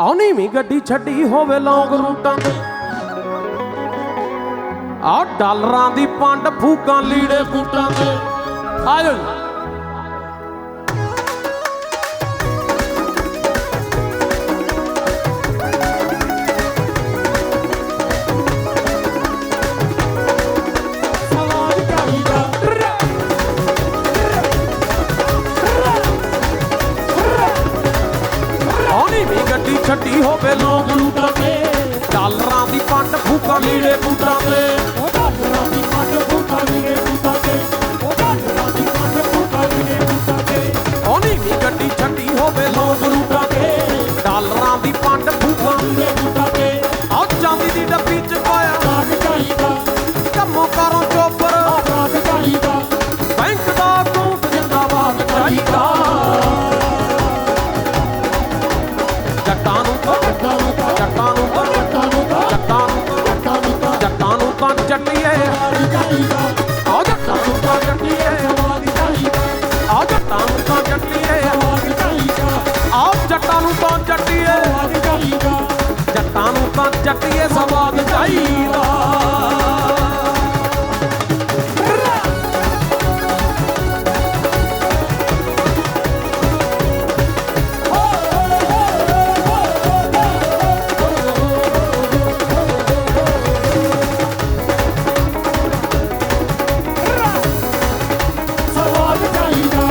ਆਉਣੀ ਵੀ ਗੱਡੀ ਛੱਡੀ ਹੋਵੇ ਲੌਂਗ ਰੂਟਾਂ ਤੇ। ਆ ਡਾਲਰਾਂ ਦੀ ਪੰਡ ਫੂਕਾਂ ਲੀੜੇ ਬੂਟਾਂ ਤੇ। ਆ ਛੱਡੀ ਹੋਵੇ ਲੌਂਗ ਰੂਟਾਂ ਤੇ। ਡਾਲਰਾਂ ਦੀ ਪੰਡ ਫੂਕਾਂ ਲੀੜੇ ਬੂਟਾਂ ਤੇ। ਉਹ ਡਾਕਟਰਾਂ ਦੀ ਪੱਟ ਫੂਕਾਂ ਵੀਰੇ ਬੂਟਾਂ ਤੇ। ਉਹ ਡਾਕਟਰਾਂ ਦੀ ਪੱਟ ਫੁੱਟਾ ਵੀਰੇ ਬੂਟਾਂ ਤੇ। ਆਉਣੀ ਵੀ ਗੱਡੀ ਛੱਡੀ ਹੋਵੇ ਲੋਕ ਜੱਟਾਂ ਨੂੰ ਤਾਂ ਚੱਟੀਏ ਸਵਾਦ ਚਾਹੀਦਾ।